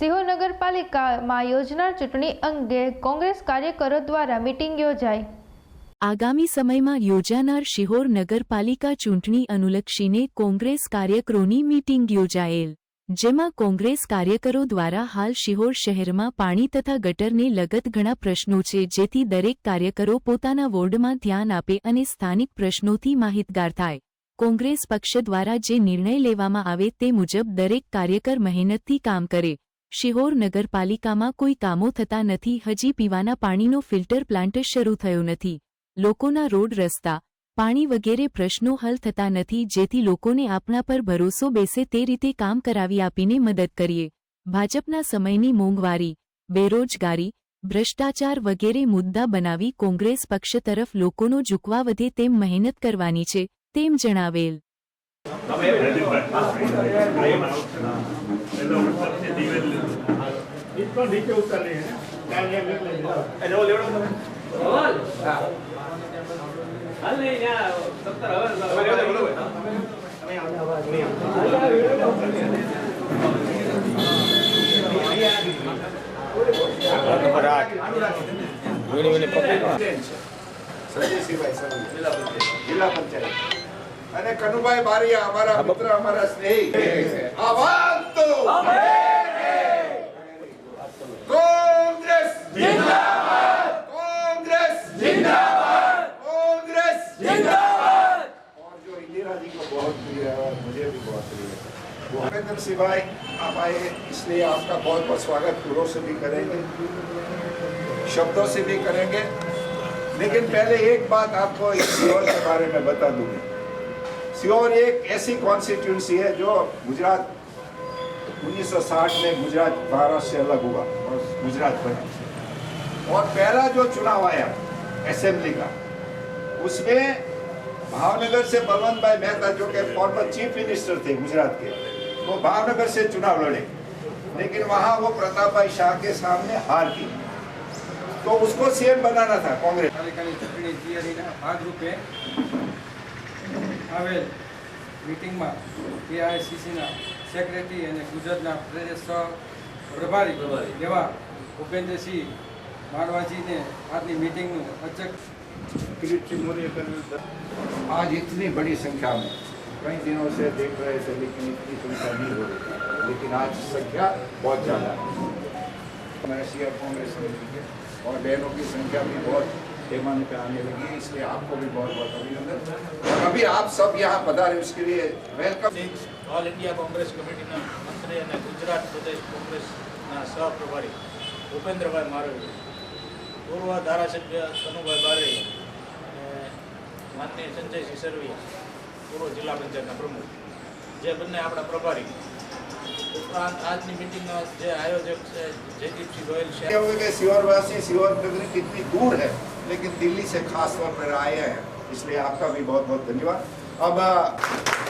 સિંહોર નગરપાલિકામાં યોજનાર ચૂંટણી અંગે કોંગ્રેસ કાર્યકરો દ્વારા મિટિંગ યોજાઈ આગામી સમયમાં યોજાનાર શિહોર નગરપાલિકા ચૂંટણી અનુલક્ષીને કોંગ્રેસ કાર્યકરોની મીટિંગ યોજાયેલ જેમાં કોંગ્રેસ કાર્યકરો દ્વારા હાલ શિહોર શહેરમાં પાણી તથા ગટરને લગત ઘણા પ્રશ્નો છે જેથી દરેક કાર્યકરો પોતાના વોર્ડમાં ધ્યાન આપે અને સ્થાનિક પ્રશ્નોથી માહિતગાર થાય કોંગ્રેસ પક્ષ દ્વારા જે નિર્ણય લેવામાં આવે તે મુજબ દરેક કાર્યકર મહેનતથી કામ કરે શિહોર નગરપાલિકામાં કોઈ કામો થતા નથી હજી પીવાના પાણીનો ફિલ્ટર પ્લાન્ટ શરૂ થયો નથી લોકોના રોડ રસ્તા પાણી વગેરે પ્રશ્નો હલ થતા નથી જેથી લોકોને આપણા પર ભરોસો બેસે તે રીતે કામ કરાવી આપીને મદદ કરીએ ભાજપના સમયની મોંઘવારી બેરોજગારી ભ્રષ્ટાચાર વગેરે મુદ્દા બનાવી કોંગ્રેસ પક્ષ તરફ લોકોનો ઝૂકવા વધે તેમ મહેનત કરવાની છે તેમ જણાવેલ इतना नीचे उतर रहे हैं रोल एवढं रोल હાલ નહીં ત્યાં અને કનુભાઈ મારી અમારા મિત્ર અમારા સ્નેહી આભાર को कांग्रेस जिंदाबाद कांग्रेस जिंदाबाद कांग्रेस जिंदाबाद और जो इंदिरा जी को बहुत प्रिय है मुझे भी बहुत प्रिय है भूपेंद्र सिवाय आप आए इसलिए आपका बहुत बहुत स्वागत फूलों से भी करेंगे शब्दों से भी करेंगे लेकिन पहले एक बात आपको इस के बारे में बता दूंगी सीओर एक ऐसी कॉन्स्टिट्यूंसी है जो गुजरात 1960 में गुजरात भारत से अलग हुआ और गुजरात बना और पहला जो चुनाव आया असेंबली का उसमें भावनगर से बलवंत भाई मेहता जो के फॉर्मर चीफ मिनिस्टर थे गुजरात के वो भावनगर से चुनाव लड़े लेकिन वहाँ वो प्रताप भाई शाह के सामने हार की तो उसको सीएम बनाना था कांग्रेस मीटिंग में તૈયારીના ભાગરૂપે આવેલ મિટિંગમાં सेक्रेटरी અને ગુજરાતના प्रभारी एवं भूपेन्द्र सिंह मारवाजी ने आज मीटिंग में अध्यक्ष आज इतनी बड़ी संख्या में कई दिनों से देख रहे थे लेकिन इतनी संख्या नहीं हो रही लेकिन आज संख्या बहुत ज़्यादा है महर्षिया कांग्रेस के और बहनों की संख्या भी बहुत पैमाने पे आने लगी है इसलिए आपको भी बहुत बहुत अभिनंदन और अभी आप सब यहाँ पधारे उसके लिए welcome all India Congress committee मंत्री और गुजरात प्रदेश कांग्रेस सह प्रभारी भूपेन्द्र भाई मारवी पूर्व धारासभ्य सनुभा बारे माननीय संजय सिंह सरवी पूर्व जिला पंचायत प्रमुख जे बने अपना प्रभारी आज मीटिंग में जो आयोजक है जयदीप सिंह गोयल शहर सीवर कितनी दूर है लेकिन दिल्ली से खास तौर पर आए हैं इसलिए आपका भी बहुत बहुत धन्यवाद अब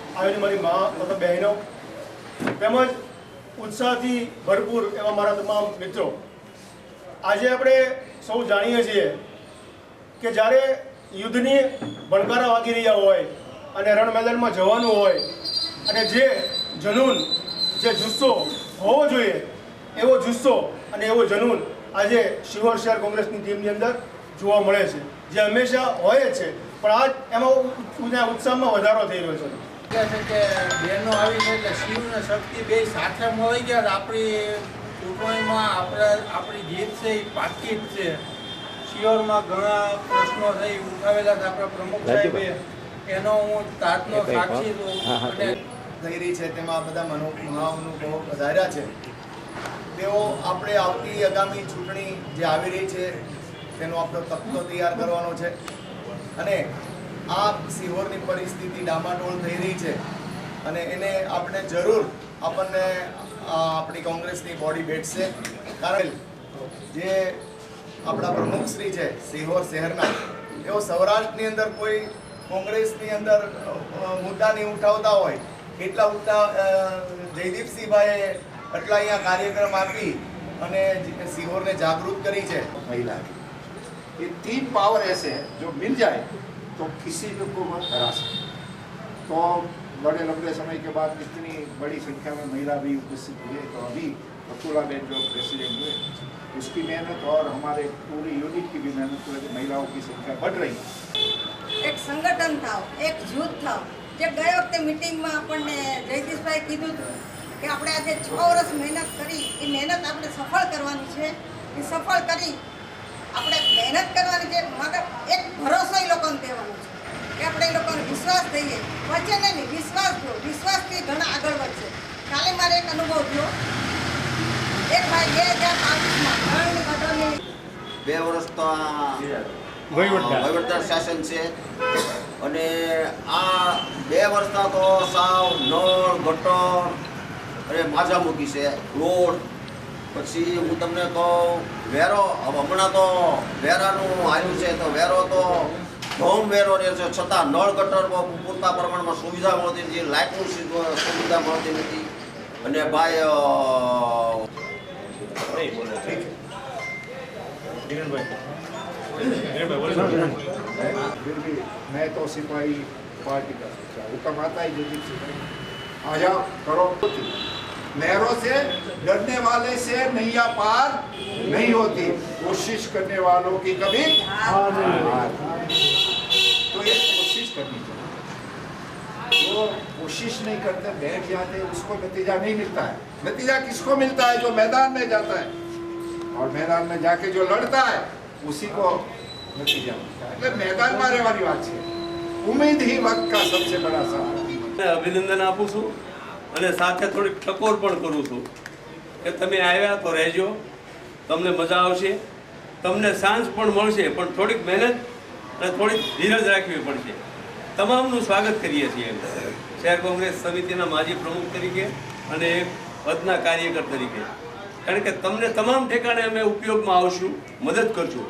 આવીને મારી મા તથા બહેનો તેમજ ઉત્સાહથી ભરપૂર એવા મારા તમામ મિત્રો આજે આપણે સૌ જાણીએ છીએ કે જ્યારે યુદ્ધની ભણકારા વાગી રહ્યા હોય અને રણ મેદાનમાં જવાનું હોય અને જે જનૂન જે જુસ્સો હોવો જોઈએ એવો જુસ્સો અને એવો જનૂન આજે શિહોર શહેર કોંગ્રેસની ટીમની અંદર જોવા મળે છે જે હંમેશા હોય જ છે પણ આજ એમાં ઉત્સાહમાં વધારો થઈ રહ્યો છે તેમાં બધા મનો મહાઅનુભવો વધાર્યા છે તેઓ આપણે આવતી આગામી ચૂંટણી જે આવી રહી છે તેનો આપણો તબક્કો તૈયાર કરવાનો છે અને આ સિહોરની પરિસ્થિતિ ડામાડોળ થઈ રહી છે અને એને આપણે જરૂર આપણને આપણી કોંગ્રેસની બોડી બેઠશે કારણ જે આપણા પ્રમુખશ્રી છે સિહોર શહેરના એઓ સૌરાષ્ટ્રની અંદર કોઈ કોંગ્રેસની અંદર મુદ્દા નહીં ઉઠાવતા હોય એટલા ઉઠતા જયદીપસિંહભાઈએ આટલા અહીંયા કાર્યક્રમ આપી અને સિહોરને જાગૃત કરી છે મહિલા એ તીન પાવર એસે જો મિલ જાય तो किसी भी को वह हरा सकते तो बड़े लंबे समय के बाद इतनी बड़ी संख्या में महिला भी उपस्थित हुए तो अभी बेन जो प्रेसिडेंट हुए उसकी मेहनत और हमारे पूरी यूनिट की भी मेहनत हुए महिलाओं की संख्या बढ़ रही है एक संगठन था एक जूथ था જે ગઈ વખતે મિટિંગમાં આપણને જયદીશભાઈ કીધું હતું કે આપણે कि आप आज छ वर्ष मेहनत करी ये मेहनत કરવાની सफल करवा सफल करी મહેનત કરવાની જે એક ભરોસો એ લોકોને દેવાનો છે કે આપણે એ લોકોને વિશ્વાસ દઈએ વચ્ચે નહીં વિશ્વાસ દો વિશ્વાસથી ઘણા આગળ વધશે કાલે મારે એક અનુભવ થયો એક ભાઈ બે હજાર પાંત્રીસમાં બે વર્ષ તો વહીવટદાર શાસન છે અને આ બે વર્ષના તો સાવ નળ ગટર અને માજા મૂકી છે રોડ પછી હું તમને કહું વેરો હમણાં તો વેરાનું આવ્યું છે તો વેરો તો ઘઉં વેરો રહે છે છતાં નળ ગટરમાં પૂરતા પ્રમાણમાં સુવિધા મળતી નથી લાઇટનું સુવિધા મળતી નથી અને ભાઈ મેં તો સિપાહી પાર્ટી का सोचा हुक्म आता ही जो जी आया करो लहरों से डरने वाले से नैया पार नहीं होती कोशिश करने वालों की कभी तो ये कोशिश करनी चाहिए जो कोशिश नहीं करते बैठ जाते उसको नतीजा नहीं मिलता है नतीजा किसको मिलता है जो मैदान में जाता है और मैदान में जाके जो लड़ता है उसी को नतीजा मिलता है मैदान मारे वाली बात है उम्मीद ही वक्त का सबसे बड़ा બડા अभिनंदन आपूसू અને સાથે થોડીક ટકોર પણ કરું છું કે તમે આવ્યા તો રહેજો તમને મજા આવશે તમને સાંજ પણ મળશે પણ થોડીક મહેનત અને થોડીક ધીરજ રાખવી પડશે તમામનું સ્વાગત કરીએ છીએ શહેર કોંગ્રેસ સમિતિના માજી પ્રમુખ તરીકે અને પદના કાર્યકર તરીકે કારણ કે તમને તમામ ઠેકાણે અમે ઉપયોગમાં આવશું મદદ કરશું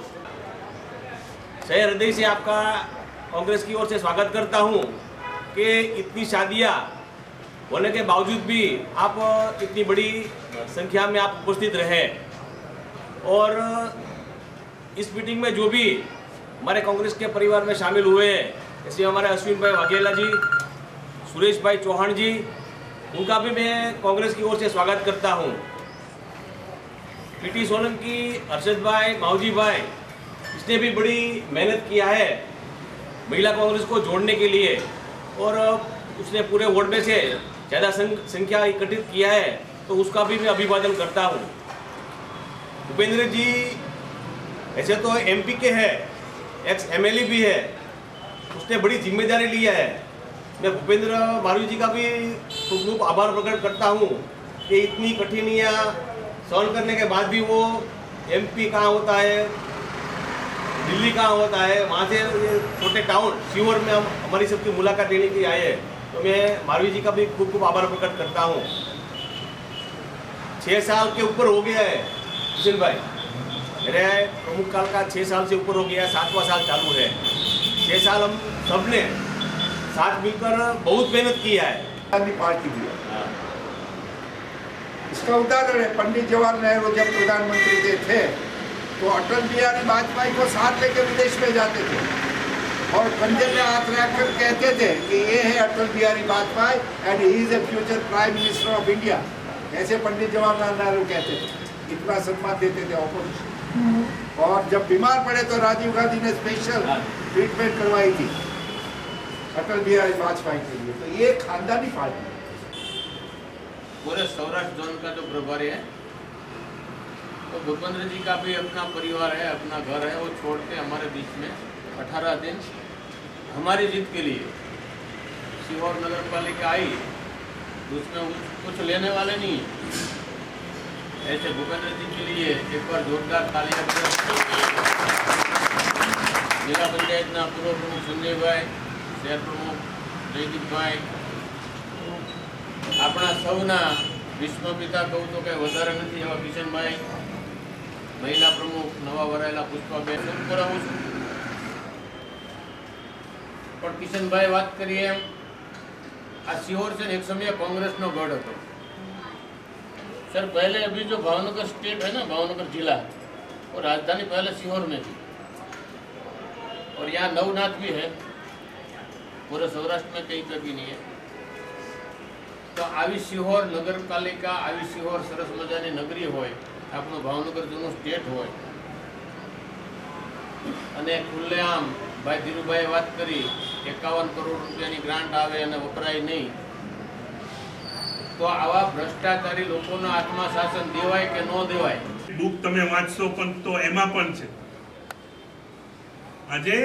શહેર હૃદય સે આપકા કોંગ્રેસ કી ઓર સ્વાગત કરતા હું કે ઇતની શાદિયા होने के बावजूद भी आप इतनी बड़ी संख्या में आप उपस्थित रहे और इस मीटिंग में जो भी हमारे कांग्रेस के परिवार में शामिल हुए हैं जैसे हमारे अश्विन भाई वाघेला जी सुरेश भाई चौहान जी उनका भी मैं कांग्रेस की ओर से स्वागत करता हूँ पीटी सोलंकी अर्षद भाई माऊजी भाई इसने भी बड़ी मेहनत किया है महिला कांग्रेस को जोड़ने के लिए और उसने पूरे वोट में से ज़्यादा संख्या एकत्रित किया है तो उसका भी मैं अभिवादन करता हूँ भूपेंद्र जी ऐसे तो एमपी के है एक्स एमएलए भी है उसने बड़ी जिम्मेदारी लिया है मैं भूपेंद्र मारू जी का भी खूब खूब आभार प्रकट करता हूँ कि इतनी कठिनियाँ सहन करने के बाद भी वो एमपी कहाँ होता है दिल्ली कहाँ होता है वहाँ से छोटे टाउन सीवर में हम हमारी सबकी मुलाकात लेने के लिए आए हैं तो मैं मारवी जी का भी खूब खूब आभार प्रकट करता हूँ छः साल के ऊपर हो गया है सुशील भाई मेरे प्रमुख काल का छः साल से ऊपर हो गया है सातवां साल चालू है छः साल हम सब ने साथ मिलकर बहुत मेहनत किया है पार्टी हाँ। इसका उदाहरण है पंडित जवाहरलाल नेहरू जब प्रधानमंत्री थे तो अटल बिहारी वाजपेयी को साथ लेकर विदेश में जाते थे और पंजे में हाथ रखकर कहते थे कि ये है Atal Bihari Vajpayee and he is a future prime minister of India ऐसे पंडित जवाहरलाल नेहरू कहते थे इतना सम्मान देते थे ऑपोजिशन और जब बीमार पड़े तो राजीव गांधी ने स्पेशल ट्रीटमेंट करवाई थी अटल बिहारी वाजपेयी के लिए तो ये खानदानी पार्टी पूरे सौराष्ट्र जोन का जो तो प्रभारी है तो भूपेंद्र जी का भी अपना परिवार है अपना घर है वो छोड़ के हमारे बीच में अठारह दिन हमारी जीत के लिए सीहोर नगर पालिका आई तो उसमें कुछ लेने वाले नहीं ऐसे भूपेंद्र जी के लिए एक बार जोरदार ताली जिला ना पूर्व प्रमुख संजयભાઈ भाई પ્રમુખ જયદીપભાઈ આપણા સૌના વિશ્વપિતા કહું तो કંઈ વધારે નથી એવા કિશનભાઈ મહિલા પ્રમુખ નવા વરાયેલા પુષ્પાબેન કરાવું છું પણ કિશનભાઈ વાત કરીએ એમ આ સિહોર છે ને એક સમયે કોંગ્રેસનો ગઢ હતો સર પહેલે અભી જો ભાવનગર સ્ટેટ है ना भावनगर जिला वो राजधानी पहले सीहोर में थी और यहाँ नवनाथ भी है पूरे सौराष्ट्र નહીં તો આવી સિહોર નગરપાલિકા આવી સિહોર સરસ મજાની નગરી હોય આપણું ભાવનગર જૂનું સ્ટેટ હોય અને ખુલ્લેઆમ ભાઈ ધીરુભાઈએ વાત કરી એકાવન કરોડ રૂપિયાની ગ્રાન્ટ આવે અને વપરાય નહીં તો આવા ભ્રષ્ટાચારી લોકોના હાથમાં શાસન દેવાય કે ન દેવાય બુક તમે વાંચશો પણ તો એમાં પણ છે આજે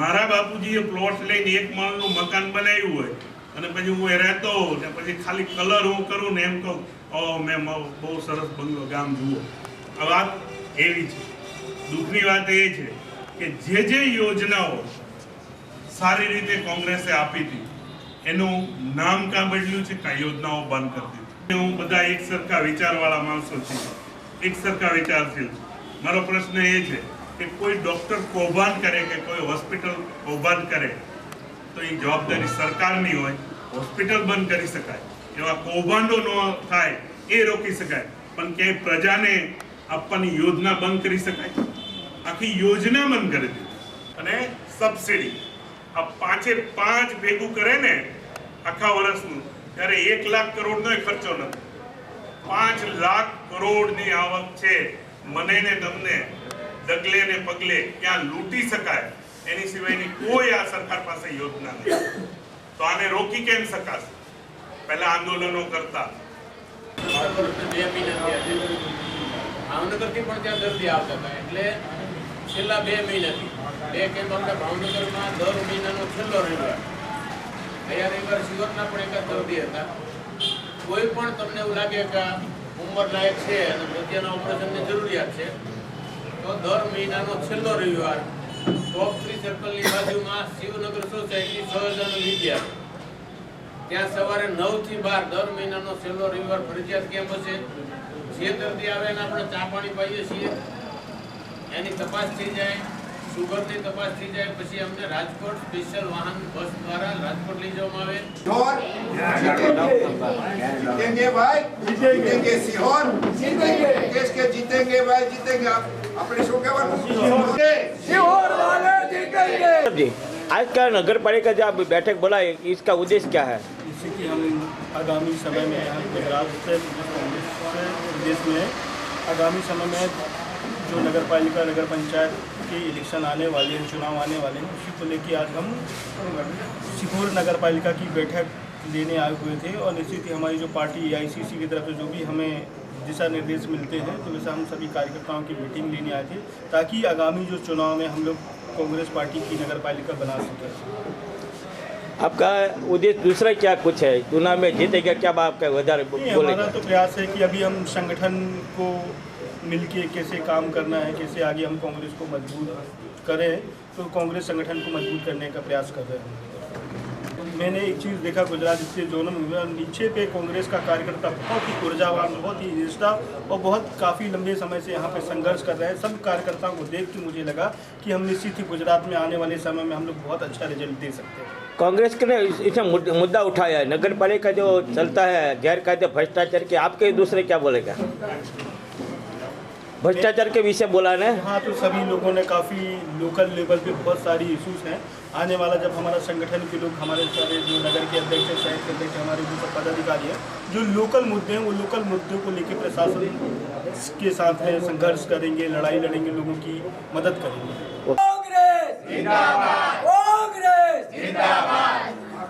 મારા બાપુજીએ પ્લોટ લઈને એક માળનું મકાન બનાવ્યું હોય અને પછી હું એ રહેતો હોઉં ને પછી ખાલી કલર હું કરું ને એમ કહું ઓ મેં બહુ સરસ બંગલો ગામ જુઓ આ વાત એવી છે દુઃખની વાત એ છે કે જે જે યોજનાઓ સારી રીતે કોંગ્રેસે આપી હતી એનું નામ કાં બદલ્યું છે કાંઈ યોજનાઓ બંધ કરતી દીધી હું બધા એક સરખા વિચારવાળા માણસો છીએ એક સરખા વિચારશીલ મારો પ્રશ્ન એ છે કે કોઈ ડૉક્ટર કૌભાંડ કરે કે કોઈ હોસ્પિટલ કૌભાંડ કરે તો એ જવાબદારી સરકારની હોય હોસ્પિટલ બંધ કરી શકાય એવા કૌભાંડો ન થાય એ રોકી શકાય પણ ક્યાંય પ્રજાને આપવાની યોજના બંધ કરી શકાય આખી યોજના બંધ કરી દીધી અને સબસિડી આ પાંચે પાંચ ભેગું કરે ને આખા વર્ષનું ત્યારે એક લાખ કરોડનો ખર્ચો નથી પાંચ લાખ કરોડ ની આવક છે મને ને તમને ડગલે ને પગલે ક્યાં લૂંટી શકાય એની સિવાયની કોઈ આ સરકાર પાસે યોજના નહીં તો આને રોકી કેમ શકાશે પહેલા આંદોલનો કરતા ભાવનગરથી પણ ત્યાં દર્દી આવતા હતા એટલે છેલ્લા બે મહિનાથી બે કેમ્પ આપણે ભાવનગરમાં દર મહિનાનો છેલ્લો રવિવાર ગયા રવિવાર સુરતના પણ એકાદ દર્દી હતા કોઈ પણ તમને એવું લાગે કે ઉંમરલાયક છે અને પ્રત્યેના ઓપરેશનની જરૂરિયાત છે તો દર મહિનાનો છેલ્લો રવિવાર ટોપ થ્રી સર્કલની બાજુમાં શિવનગર સોસાયટી સહજાનો વિદ્યા ત્યાં સવારે નવ થી બાર દર મહિનાનો છેલ્લો રવિવાર ફરજિયાત કેમ્પ હશે જે દર્દી આવે એને આપણે ચા પાણી પાઈએ છીએ यानी तपास चीज जाए शुगर से तपास चीज जाए પછી અમને રાજકોટ स्पेशल वाहन बस द्वारा રાજકોટ લઈ જવામાં આવે તો ધ્યાન રાખો તો કે નેવાય जीतेंगे सिहोर जीतेंगे किसके जीतेंगे भाई जीतेंगे आप अपनी शोकावर की हो सके सिहोर वाले जीतेंगे जी આકનગરપરે કા જે બેઠક બોલાયે ઇસકા ઉદ્દેશ ક્યા હૈ ઇસીકી હમ આગામી સમય મેં યહ રાજકોટ સે ઉર્દેશ મેં આગામી સમય મેં जो नगर पालिका नगर पंचायत के इलेक्शन आने वाले हैं चुनाव आने वाले हैं उसी को लेकर आज हम सिहोर नगर पालिका की बैठक लेने आए हुए थे और निश्चित ही हमारी जो पार्टी सी e की तरफ से जो भी हमें दिशा निर्देश मिलते हैं तो वैसे हम सभी कार्यकर्ताओं की मीटिंग लेने आए थे ताकि आगामी जो चुनाव में हम लोग कांग्रेस पार्टी की नगर पालिका बना सकें आपका उद्देश्य दूसरा क्या कुछ है चुनाव में जीतेगा क्या आपका वजह बोले तो प्रयास है कि अभी हम संगठन को मिलके कैसे काम करना है कैसे आगे हम कांग्रेस को मजबूत करें तो कांग्रेस संगठन को मजबूत करने का प्रयास कर रहे हैं मैंने एक चीज़ देखा गुजरात के जोन में नीचे पे कांग्रेस का कार्यकर्ता बहुत ही ऊर्जावान बहुत ही निष्ठा और बहुत काफ़ी लंबे समय से यहाँ पे संघर्ष कर रहे हैं सब कार्यकर्ताओं को देख के मुझे लगा कि हम निश्चित ही गुजरात में आने वाले समय में हम लोग बहुत अच्छा रिजल्ट दे सकते हैं कांग्रेस ने इसे मुद्दा उठाया है नगर पालिका जो चलता है गैर कायदे भ्रष्टाचार के आपके दूसरे क्या बोलेगा भ्रष्टाचार के विषय बोला ना हाँ तो सभी लोगों ने काफ़ी लोकल लेवल पे बहुत सारी इशूज़ हैं आने वाला जब हमारा संगठन के लोग हमारे सारे जो नगर के अध्यक्ष हैं शहर के अध्यक्ष हमारे जो सब पदाधिकारी हैं जो लोकल मुद्दे हैं वो लोकल मुद्दों को लेकर प्रशासन के साथ में संघर्ष करेंगे लड़ाई लड़ेंगे लोगों की मदद करेंगे कांग्रेस कांग्रेस जिंदाबाद